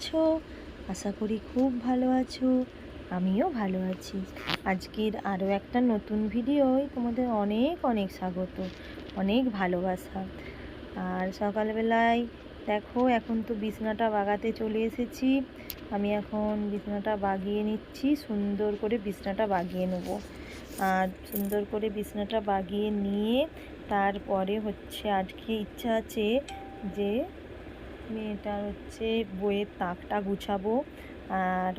আছো? আশা করি খুব ভালো আছো। আমিও ভালো আছি। আজকের আরও একটা নতুন ভিডিওয় তোমাদের অনেক অনেক স্বাগত, অনেক ভালোবাসা। আর সকালবেলায় দেখো, এখন তো বিছনাটা বাগাতে চলে এসেছি। আমি এখন বিছনাটা বাগিয়ে নিচ্ছি, সুন্দর করে বিছনাটা বাগিয়ে নেব। আর সুন্দর করে বিছনাটা বাগিয়ে নিয়ে তারপরে হচ্ছে আজকে ইচ্ছা আছে যে মেয়েটার হচ্ছে বইয়ের তাকটা গুছাবো। আর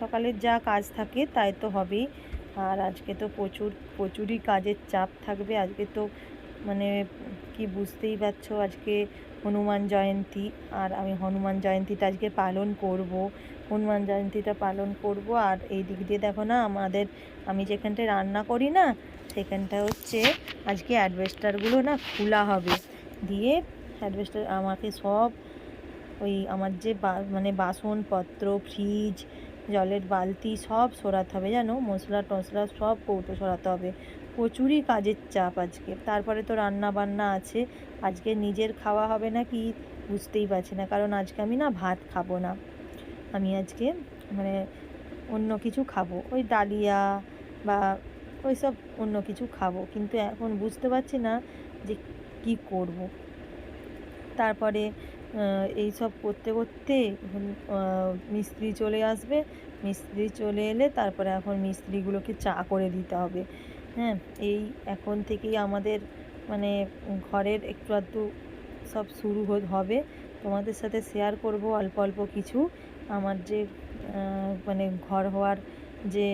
সকালের যা কাজ থাকে তাই তো হবেই। আর আজকে তো প্রচুর, প্রচুরই কাজের চাপ থাকবে। আজকে তো মানে কি বুঝতেই পারছ, আজকে হনুমান জয়ন্তী। আর আমি হনুমান জয়ন্তীটা আজকে পালন করব। হনুমান জয়ন্তীটা পালন করব। আর এই দিক দিয়ে দেখো না, আমাদের, আমি যেখানটায় রান্না করি না, সেখানটা হচ্ছে আজকে অ্যাডভেস্টারগুলো না খোলা হবে। দিয়ে অ্যাডভেস্টার, আমাকে সব ওই আমার যে মানে বাসনপত্র ফ্রিজ জলের বালতি সব সরাতে হবে, জানো? মশলা টশলা সব কৌটো সরাতে হবে। প্রচুরই কাজের চাপ আজকে। তারপরে তো রান্না বান্না আছে। আজকে নিজের খাওয়া হবে না কি বুঝতেই পারছি না। কারণ আজকে আমি না ভাত খাব না। আমি আজকে মানে অন্য কিছু খাব। ওই ডালিয়া বা ওই সব অন্য কিছু খাব। কিন্তু এখন বুঝতে পারছি না যে কি করব। তারপরে এই সব করতে করতে মিস্ত্রি চলে আসবে। মিস্ত্রি চলে এলে তারপরে এখন মিস্ত্রিগুলোকে চা করে দিতে হবে। হ্যাঁ এই এখন থেকেই আমাদের মানে ঘরের একটু আধটু সব শুরু হবে। তোমাদের সাথে শেয়ার করব অল্প অল্প কিছু। আমার যে মানে ঘর হওয়ার যে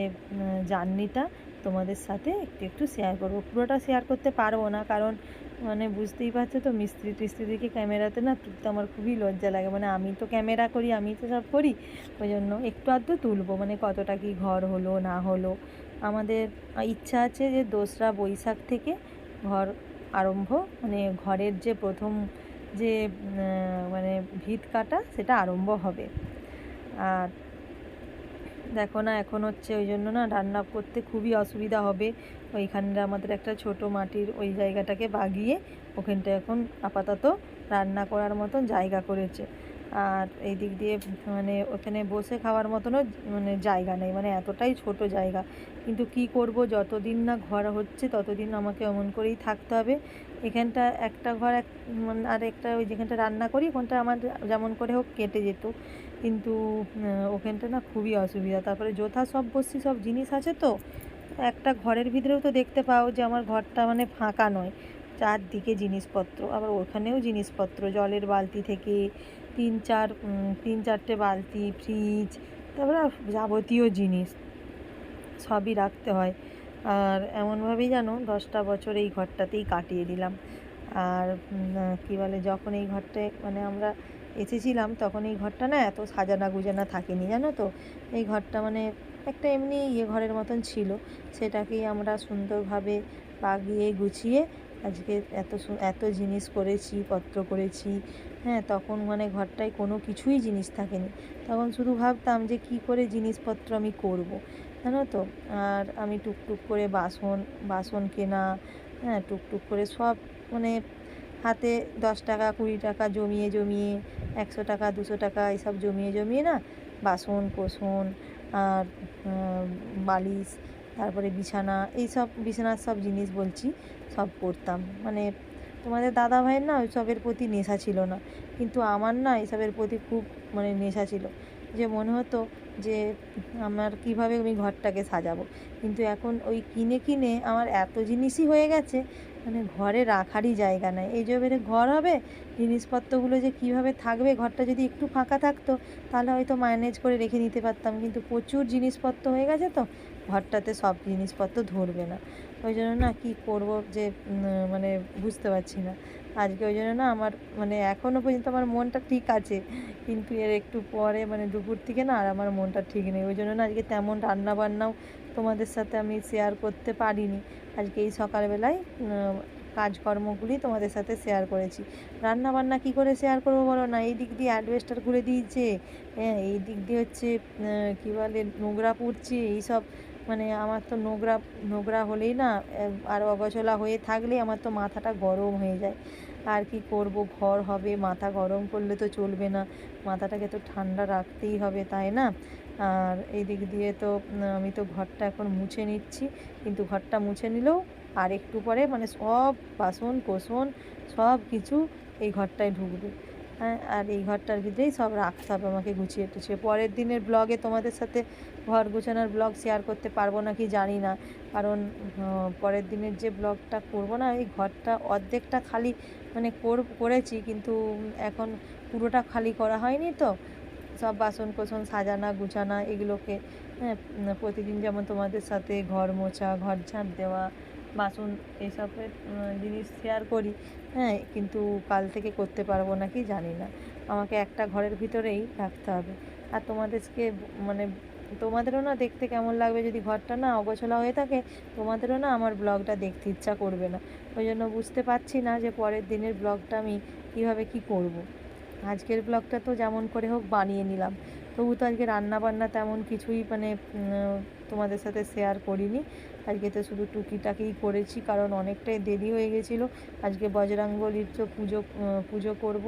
জার্নিটা তোমাদের সাথে একটু একটু শেয়ার করব। পুরোটা শেয়ার করতে পারব না কারণ মানে বুঝতেই পারছ তো, মিস্ত্রি টিস্ত্রিদিকে ক্যামেরাতে না তুলতে আমার খুবই লজ্জা লাগে। মানে আমি তো ক্যামেরা করি, আমি তো সব করি ওই জন্য একটু আধটু তুলবো। মানে কতটা কি ঘর হলো, না হলো। আমাদের ইচ্ছা আছে যে দোসরা বৈশাখ থেকে ঘর আরম্ভ মানে ঘরের যে প্রথম যে মানে ভিত কাটা, সেটা আরম্ভ হবে। আর দেখো না, এখন হচ্ছে ওই জন্য না রান্না করতে খুবই অসুবিধা হবে। ওইখানটা আমাদের একটা ছোট মাটির ওই জায়গাটাকে বাগিয়ে ওখানটা এখন আপাতত রান্না করার মতন জায়গা করেছে। আর এই দিক দিয়ে মানে ওখানে বসে খাওয়ার মতনও মানে জায়গা নেই মানে এতটাই ছোট জায়গা। কিন্তু কি করব, যতদিন না ঘর হচ্ছে ততদিন আমাকে অমন করেই থাকতে হবে। এখানটা একটা ঘর এক মানে আর একটা ওই যেখানটা রান্না করি, ওখানটা আমার যেমন করে হোক কেটে যেত। কিন্তু ওখানটা না খুবই অসুবিধা। তারপরে যথা সব বসছি সব জিনিস আছে তো? একটা ঘরের ভিতরেও তো দেখতে পাও যে আমার ঘরটা মানে ফাঁকা নয়। চারদিকে জিনিসপত্র, আবার ওখানেও জিনিসপত্র, জলের বালতি থেকে তিন চার তিন চারটে বালতি ফ্রিজ তারপরে যাবতীয় জিনিস সবই রাখতে হয়। আর এমনভাবেই জানো দশটা বছর এই ঘরটাতেই কাটিয়ে দিলাম। আর কী বলে, যখন এই ঘরটায় মানে আমরা এসেছিলাম তখন এই ঘরটা না এত সাজানা গুজানা থাকেনি, জানো তো? এই ঘরটা মানে একটা এমনি ইয়ে ঘরের মতন ছিল। সেটাকেই আমরা সুন্দরভাবে বাগিয়ে গুছিয়ে আজকে এত এত জিনিস করেছি, পত্র করেছি। হ্যাঁ তখন মানে ঘরটায় কোনো কিছুই জিনিস থাকেনি। তখন শুধু ভাবতাম যে কি করে জিনিসপত্র আমি করব, জানো তো? আর আমি টুকটুক করে বাসন বাসন কেনা হ্যাঁ টুকটুক করে সব মানে হাতে দশ টাকা, কুড়ি টাকা জমিয়ে জমিয়ে, একশো টাকা, দুশো টাকা এসব জমিয়ে জমিয়ে না বাসন কোসন আর বালিশ, তারপরে বিছানা এইসব বিছানার সব জিনিস বলছি, সব করতাম মানে তোমাদের দাদা ভাইয়ের না ওইসবের প্রতি নেশা ছিল না। কিন্তু আমার না এসবের প্রতি খুব মানে নেশা ছিল। যে মনে হতো যে আমার কীভাবে আমি ঘরটাকে সাজাবো। কিন্তু এখন ওই কিনে কিনে আমার এত জিনিসই হয়ে গেছে মানে ঘরে রাখারই জায়গা নাই। এই যে ঘর হবে, জিনিসপত্রগুলো যে কীভাবে থাকবে, ঘরটা যদি একটু ফাঁকা থাকতো, তাহলে হয়তো ম্যানেজ করে রেখে নিতে পারতাম। কিন্তু প্রচুর জিনিসপত্র হয়ে গেছে তো, ঘরটাতে সব জিনিসপত্র ধরবে না। ওই জন্য না কী করব যে মানে বুঝতে পারছি না। আজকে ওই জন্য না আমার মানে এখনও পর্যন্ত আমার মনটা ঠিক আছে। কিন্তু এর একটু পরে মানে দুপুর থেকে না আর আমার মনটা ঠিক নেই। ওই জন্য না আজকে তেমন রান্না বান্নাও তোমাদের সাথে আমি শেয়ার করতে পারিনি। আজকে এই সকালবেলায় কাজকর্মগুলি তোমাদের সাথে শেয়ার করেছি। রান্না বান্না কী করে শেয়ার করব বলো না? এই দিক দিয়ে অ্যাডভেস্টার খুলে দিয়েছে হ্যাঁ এই দিক দিয়ে হচ্ছে কী বলে, নোংরা পড়ছে, এইসব মানে আমার তো নোংরা নোংরা হলেই না আর অগোছলা হয়ে থাকলে আমার তো মাথাটা গরম হয়ে যায়। আর কি করব? ঘর হবে, মাথা গরম করলে তো চলবে না। মাথাটাকে তো ঠান্ডা রাখতেই হবে, তাই না? আর এই দিক দিয়ে তো আমি তো ঘরটা এখন মুছে নিচ্ছি। কিন্তু ঘরটা মুছে নিলেও আর একটু পরে মানে সব বাসন কোসন সব কিছু এই ঘরটায় ঢুকবে। হ্যাঁ আর এই ঘরটার ভিতরেই সব রাখতে হবে আমাকে গুছিয়ে টুছিয়ে। পরের দিনের ব্লগে তোমাদের সাথে ঘর গোছানোর ব্লগ শেয়ার করতে পারব না কি জানি না। কারণ পরের দিনের যে ব্লগটা করব না, এই ঘরটা অর্ধেকটা খালি মানে কর- করেছি কিন্তু এখন পুরোটা খালি করা হয়নি তো। সব বাসন কোসন সাজানা, গুছানা, এগুলোকে হ্যাঁ প্রতিদিন যেমন তোমাদের সাথে ঘর মোছা, ঘর ঝাঁট দেওয়া বাসন এইসবের উম, জিনিস শেয়ার করি। হ্যাঁ কিন্তু কাল থেকে করতে পারব নাকি জানি না। আমাকে একটা ঘরের ভিতরেই রাখতে হবে। আর তোমাদেরকে মানে তোমাদেরও না দেখতে কেমন লাগবে যদি ঘরটা না অগোছলা হয়ে থাকে? তোমাদেরও না আমার ব্লগটা দেখতে ইচ্ছা করবে না। ওই জন্য বুঝতে পারছি না যে পরের দিনের ব্লগটা আমি কীভাবে কি করব। আজকের ব্লগটা তো যেমন করে হোক বানিয়ে নিলাম। তবু তো আজকে রান্না বান্না তেমন কিছুই মানে তোমাদের সাথে শেয়ার করিনি। আজকে তো শুধু টুকিটাকিই করেছি, কারণ অনেকটাই দেরি হয়ে গেছিল। আজকে বজরাঙ্গলির তো পুজো পুজো করব।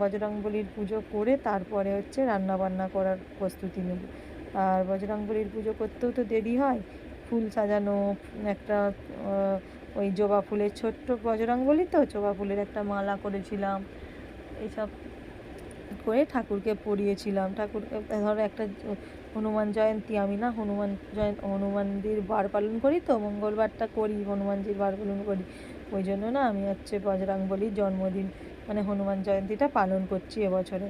বজরাঙ্গলির পুজো করে তারপরে হচ্ছে রান্না বান্না করার প্রস্তুতি নেব। আর বজরাঙ্গলির পুজো করতেও তো দেরি হয়। ফুল সাজানো, একটা ওই জবা ফুলের ছোট্ট বজরাঙ্গলি তো, জবা ফুলের একটা মালা করেছিলাম। এইসব করে ঠাকুরকে পড়িয়েছিলাম। ঠাকুরকে ধরো একটা হনুমান জয়ন্তী, আমি না হনুমান জয়ন্ত হনুমানজির বার পালন করি তো, মঙ্গলবারটা করি, হনুমানজির বার পালন করি। ওই জন্য না আমি হচ্ছে বজরাঙ্গলির জন্মদিন মানে হনুমান জয়ন্তীটা পালন করছি এবছরে।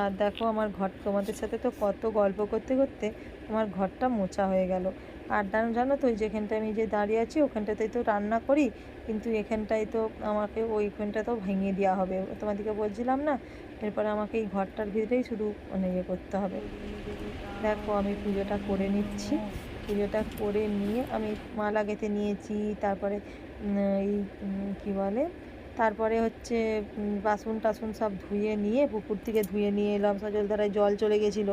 আর দেখো আমার ঘর, তোমাদের সাথে তো কত গল্প করতে করতে আমার ঘরটা মোছা হয়ে গেল। আর জানো তো ওই যেখানটায় আমি যে দাঁড়িয়ে আছি, ওখানটাতেই তো রান্না করি কিন্তু এখানটায় তো আমাকে ওইখানটাতেও ভেঙে দেওয়া হবে। তোমাদেরকে বলছিলাম না, এরপরে আমাকে এই ঘরটার ভিতরেই শুধু মানে ইয়ে করতে হবে। দেখো, আমি পুজোটা করে নিচ্ছি। পুজোটা করে নিয়ে আমি মালা গেঁথে নিয়েছি, তারপরে এই কী বলে, তারপরে হচ্ছে বাসন টাসন সব ধুয়ে নিয়ে পুকুর থেকে ধুয়ে নিয়ে এলাম। সজলধারায় জল চলে গেছিল।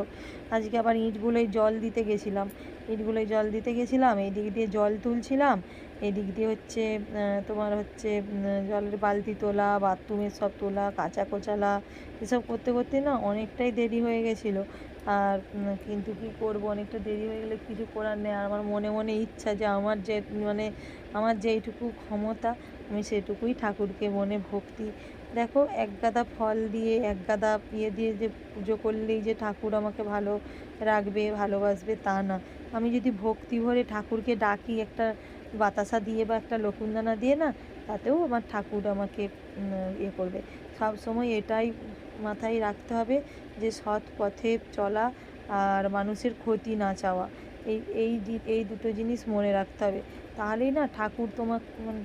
আজকে আবার ইঁটগুলোয় জল দিতে গেছিলাম। ইঁটগুলোয় জল দিতে গেছিলাম এই দিক দিয়ে জল তুলছিলাম। এদিক দিয়ে হচ্ছে তোমার হচ্ছে জলের বালতি তোলা বাথরুমের সব তোলা, কাঁচা কোচালা, এসব করতে করতে না অনেকটাই দেরি হয়ে গেছিল। আর কিন্তু কি করব, অনেকটা দেরি হয়ে গেলে কিছু করার নেই। আর আমার মনে মনে ইচ্ছা যে আমার যে মানে আমার যেইটুকু ক্ষমতা, আমি সেটুকুই ঠাকুরকে মনে ভক্তি। দেখো, এক গাদা ফল দিয়ে, এক গাদা ইয়ে দিয়ে যে পুজো করলেই যে ঠাকুর আমাকে ভালো রাখবে, ভালোবাসবে তা না। আমি যদি ভক্তি ভরে ঠাকুরকে ডাকি একটা বাতাসা দিয়ে বা একটা লকুনদানা দিয়ে না, তাতেও আমার ঠাকুর আমাকে ইয়ে করবে। সব সময় এটাই মাথায় রাখতে হবে যে সৎ পথে চলা আর মানুষের ক্ষতি না চাওয়া। এই এই এই দুটো জিনিস মনে রাখতে হবে। তাহলেই না ঠাকুর তোমার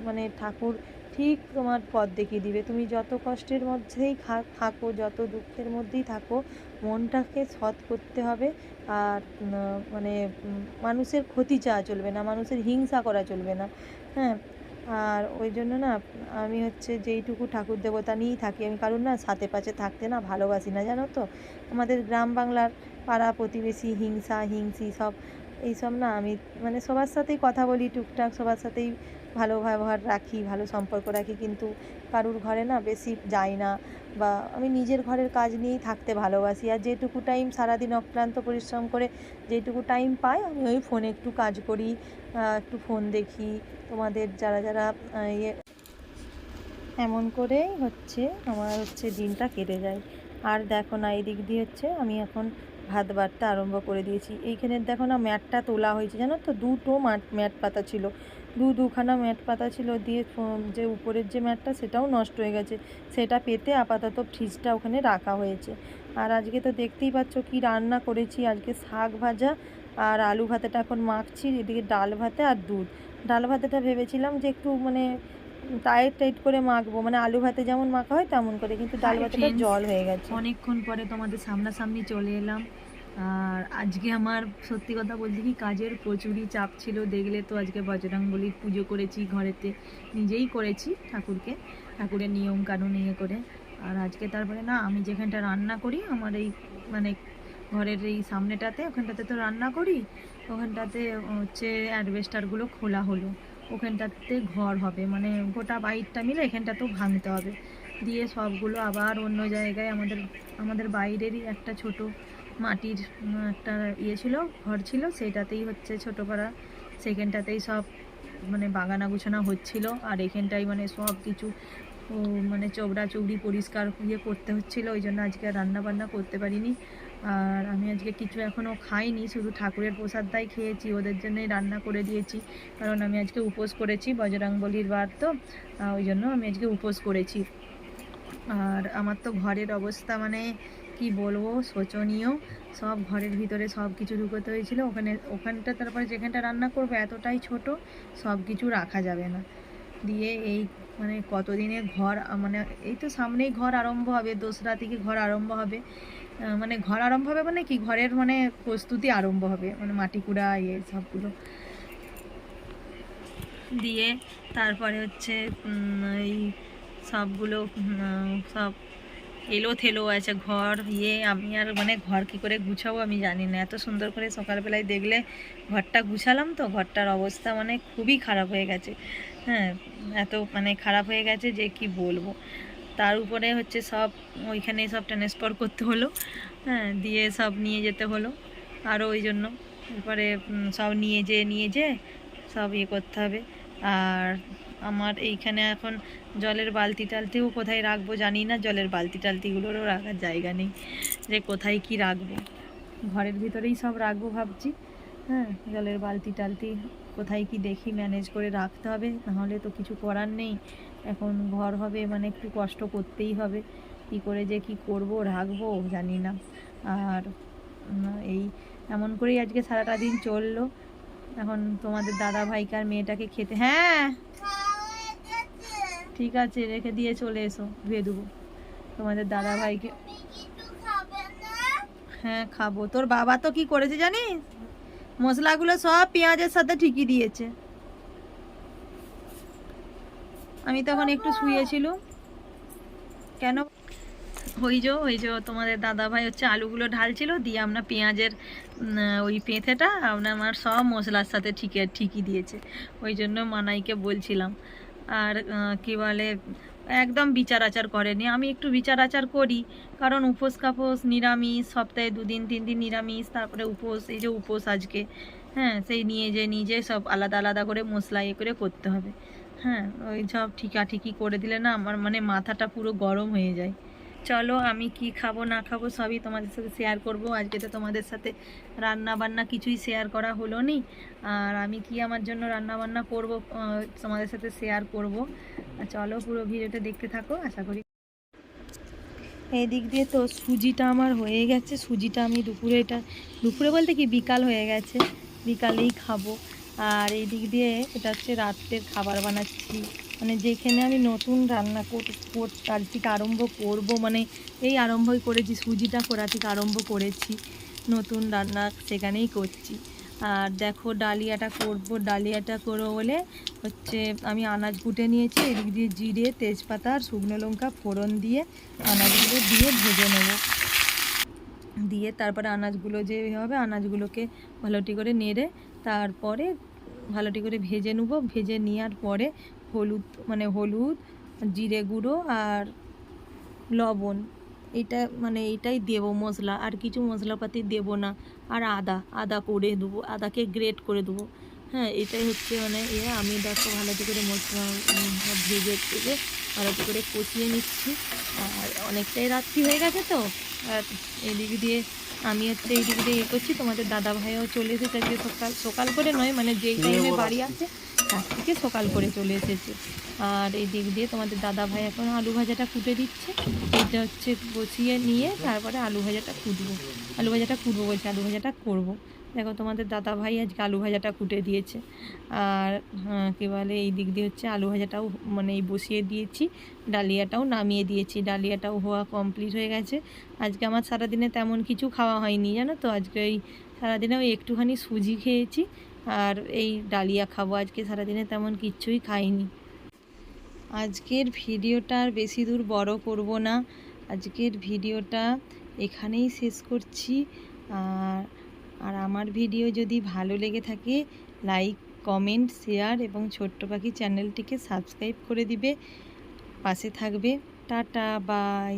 মানে ঠাকুর ঠিক তোমার পথ দেখিয়ে দিবে। তুমি যত কষ্টের মধ্যেই থাকো, যত দুঃখের মধ্যেই থাকো, মনটাকে সৎ করতে হবে। আর মানে মানুষের ক্ষতি চাওয়া চলবে না, মানুষের হিংসা করা চলবে না। হ্যাঁ? আর ওই জন্য না, আমি হচ্ছে যেইটুকু ঠাকুর দেবতা নিয়েই থাকি, আমি কারণ না সাথে পাশে থাকতে না ভালোবাসি না, জানো তো? আমাদের গ্রাম বাংলার পাড়া প্রতিবেশী হিংসা, হিংসি সব এইসব না, আমি মানে সবার সাথেই কথা বলি টুকটাক, সবার সাথেই ভালো ব্যবহার রাখি, ভালো সম্পর্ক রাখি, কিন্তু কারুর ঘরে না বেশি যাই না বা আমি নিজের ঘরের কাজ নিয়েই থাকতে ভালোবাসি। আর যেটুকু টাইম সারাদিন অক্লান্ত পরিশ্রম করে যেটুকু টাইম পাই, আমি ওই ফোনে একটু কাজ করি একটু ফোন দেখি। তোমাদের যারা যারা ইয়ে এমন করেই হচ্ছে, আমার হচ্ছে দিনটা কেটে যায়। আর দেখো না এই দিক দিয়ে হচ্ছে আমি এখন ভাত বাড়তে আরম্ভ করে দিয়েছি। এইখানে দেখো না ম্যাটটা তোলা হয়েছে, জানো তো? দুটো ম্যাট ম্যাট পাতা ছিল। দু, দুখানা ম্যাট পাতা ছিল দিয়ে যে উপরের যে ম্যাটটা সেটাও নষ্ট হয়ে গেছে। সেটা পেতে আপাতত ফ্রিজটা ওখানে রাখা হয়েছে। আর আজকে তো দেখতেই পাচ্ছ কি রান্না করেছি। আজকে শাক ভাজা আর আলু ভাতেটা এখন মাখছি, এদিকে ডাল ভাতে আর দুধ। ডাল ভাতেটা ভেবেছিলাম যে একটু মানে টাইট টাইট করে মাখবো মানে আলু ভাতে যেমন মাখা হয় তেমন করে কিন্তু ডাল ভাতেটা. জল হয়ে গেছে। অনেকক্ষণ পরে তোমাদের সামনাসামনি চলে এলাম। আর আজকে আমার সত্যি কথা বলতে কি কাজের প্রচুরই চাপ ছিল দেখলে তো আজকে বজরংবলির পুজো করেছি ঘরেতে নিজেই করেছি ঠাকুরকে ঠাকুরের নিয়ম কানুন ইয়ে করে। আর আজকে তারপরে না আমি যেখানটা রান্না করি আমার এই মানে ঘরের এই সামনেটাতে ওখানটাতে তো রান্না করি ওখানটাতে হচ্ছে অ্যাডভেস্টারগুলো খোলা হলো। ওখানটাতে ঘর হবে। মানে গোটা বাইরটা মিলে এখানটাতেও ভাঙতে হবে। দিয়ে সবগুলো আবার অন্য জায়গায় আমাদের আমাদের বাইরেরই একটা ছোট মাটির একটা ইয়ে ছিল, ঘর ছিল, সেইটাতেই হচ্ছে ছোট পাড়া সেখানটাতেই সব মানে বাগানা গুছানো হচ্ছিল। আর এখানটাই মানে সব কিছু মানে চোবড়া চৌড়ি পরিষ্কার ইয়ে করতে হচ্ছিল। ওই জন্য আজকে রান্না বান্না করতে পারিনি। আর আমি আজকে কিছু এখনও খাইনি, শুধু ঠাকুরের প্রসাদটাই খেয়েছি, ওদের জন্যই রান্না করে দিয়েছি। কারণ আমি আজকে উপোস করেছি, বজরাংবলির বার তো ওই জন্য আমি আজকে উপোস করেছি। আর আমার তো ঘরের অবস্থা মানে কি বলব, শোচনীয়। সব ঘরের ভিতরে সব কিছু ঢুকোতে হয়েছিল। ওখানে, ওখানটা, তারপরে যেখানটা রান্না করব, এতটাই ছোট, সব কিছু রাখা যাবে না। দিয়ে এই মানে কতদিনে ঘর মানে এই তো সামনেই ঘর আরম্ভ হবে, দোসরা থেকে ঘর আরম্ভ হবে। মানে ঘর আরম্ভ হবে মানে কি? ঘরের মানে প্রস্তুতি আরম্ভ হবে মানে মাটি কুড়া ইয়ে সবগুলো। দিয়ে তারপরে হচ্ছে এই সবগুলো সব এলো থেলো আছে ঘর ইয়ে আমি আর মানে ঘর কি করে গুছাবো আমি জানি না। এত সুন্দর করে সকালবেলায় দেখলে ঘরটা গুছালাম তো, ঘরটার অবস্থা মানে খুবই খারাপ হয়ে গেছে। হ্যাঁ এত মানে খারাপ হয়ে গেছে যে কি বলব? তার উপরে হচ্ছে সব, ওইখানে সব ট্রান্সফার করতে হলো হ্যাঁ দিয়ে সব নিয়ে যেতে হলো আরও ওই জন্য। এরপরে সব নিয়ে যেয়ে নিয়ে যেয়ে সব ইয়ে করতে হবে। আর আমার এইখানে এখন জলের বালতি টালতিও কোথায় রাখব জানি না, জলের বালতি টালতিগুলোরও রাখার জায়গা নেই যে কোথায় কি রাখব। ঘরের ভিতরেই সব রাখব ভাবছি হ্যাঁ জলের বালতি টালতি কোথায় কি দেখি ম্যানেজ করে রাখতে হবে, নাহলে তো কিছু করার নেই। এখন ঘর হবে মানে একটু কষ্ট করতেই হবে। কি করে যে কি করব, রাখব, জানি না। আর এই, এমন করেই আজকে সারাটা দিন চলল। এখন তোমাদের দাদা ভাইকে আর মেয়েটাকে খেতে হ্যাঁ? ঠিক আছে, রেখে দিয়ে চলে এসো, ধুয়ে দেবো তোমাদের দাদা ভাইকে হ্যাঁ খাব। তোর বাবা তো কি করেছে জানিস? মশলাগুলো সব পেঁয়াজের সাথে ঠিকই দিয়েছে। আমি তখন একটু শুয়েছিলুম কেন? ওই যে ওই যে তোমাদের দাদা ভাই হচ্ছে আলুগুলো ঢালছিল, দিয়ে আমরা পেঁয়াজের ওই পেঁথেটা আপনার আমার সব মশলার সাথে ঠিকই ঠিকই দিয়েছে। ওই জন্য মানাইকে বলছিলাম। আর কি বলে, একদম বিচার আচার করেনি। আমি একটু বিচার আচার করি, কারণ উপোস কাপোস, নিরামিষ, সপ্তাহে দুদিন, তিন দিন নিরামিষ, তারপরে উপোস, এই যে উপোস আজকে হ্যাঁ সেই নিয়ে যে নিজে সব আলাদা আলাদা করে মশলা ইয়ে করে করতে হবে। হ্যাঁ ওই সব ঠিকাঠিকি করে দিলে না আমার মানে মাথাটা পুরো গরম হয়ে যায়। চলো, আমি কি খাব, না খাব সবই তোমাদের সাথে শেয়ার করব। আজকে তো তোমাদের সাথে রান্না বান্না কিছুই শেয়ার করা হলো নি। আর আমি কি আমার জন্য রান্না বান্না করব তোমাদের সাথে শেয়ার করব। চলো, পুরো ভিডিওটা দেখতে থাকো, আশা করি। এই দিক দিয়ে তো সুজিটা আমার হয়ে গেছে। সুজিটা আমি দুপুরে এটা, দুপুরে বলতে কি বিকাল হয়ে গেছে। বিকালেই খাব। আর এই দিক দিয়ে এটা হচ্ছে রাত্রের খাবার বানাচ্ছি। মানে যেখানে আমি নতুন রান্না কাল থেকে আরম্ভ করব মানে এই আরম্ভই করেছি, সুজিটা করা থেকে আরম্ভ করেছি। নতুন রান্না সেখানেই করছি। আর দেখো ডালিয়াটা করব, ডালিয়াটা করব বলে হচ্ছে আমি আনাজ কুটে নিয়েছি, এদিক দিয়ে জিরে, তেজপাতা আর শুকনো লঙ্কা ফোড়ন দিয়ে, আনাজগুলো দিয়ে ভেজে নেব। দিয়ে তারপরে আনাজগুলো যে হবে, আনাজগুলোকে ভালোটি করে নেড়ে তারপরে ভালোটি করে ভেজে নেব। ভেজে নেওয়ার পরে হলুদ মানে হলুদ, জিরে গুঁড়ো আর লবণ, এটা মানে এটাই দেবো মশলা। আর কিছু মশলাপাতি দেবো না। আর আদা আদা করে দেবো, আদাকে গ্রেট করে দেবো। হ্যাঁ এটাই হচ্ছে মানে এ আমি দেখো ভালোটি করে মশলা ভেজে ভেজে ভালোটি করে কষিয়ে নিচ্ছি। আর অনেকটাই রাত্রি হয়ে গেছে তো। আর এদিক দিয়ে আমি হচ্ছে এই দিক দিয়ে ইয়ে করছি। তোমাদের দাদা ভাইও চলে এসেছে আজকে সকাল সকাল করে নয় মানে যেই টাইমে বাড়ি আছে। তার থেকে সকাল করে চলে এসেছে। আর এই দিক দিয়ে তোমাদের দাদা ভাই এখন আলু ভাজাটা কুটে দিচ্ছে। এটা হচ্ছে বসিয়ে নিয়ে তারপরে আলু ভাজাটা কুটবো। আলু ভাজাটা কুটবো বলছে আলু ভাজাটা করব। দেখো, তোমাদের দাদা ভাই আজকে আলু ভাজাটা কুটে দিয়েছে। আর কী বলে, এই দিক দিয়ে হচ্ছে আলু ভাজাটাও মানে বসিয়ে দিয়েছি, ডালিয়াটাও নামিয়ে দিয়েছি। ডালিয়াটাও হওয়া কমপ্লিট হয়ে গেছে। আজকে আমার সারাদিনে তেমন কিছু খাওয়া হয়নি, জানো তো? আজকে এই সারাদিনে ওই একটুখানি সুজি খেয়েছি, আর এই ডালিয়া খাব। আজকে সারাদিনে তেমন কিচ্ছুই খাইনি। আজকের ভিডিওটা আর বেশি দূর বড় করব না। আজকের ভিডিওটা এখানেই শেষ করছি। আর আর আমার ভিডিও যদি ভালো লেগে থাকে, লাইক, কমেন্ট, শেয়ার এবং ছোট্ট পাখি চ্যানেলটিকে সাবস্ক্রাইব করে দিবে। পাশে থাকবে। Tata, bye.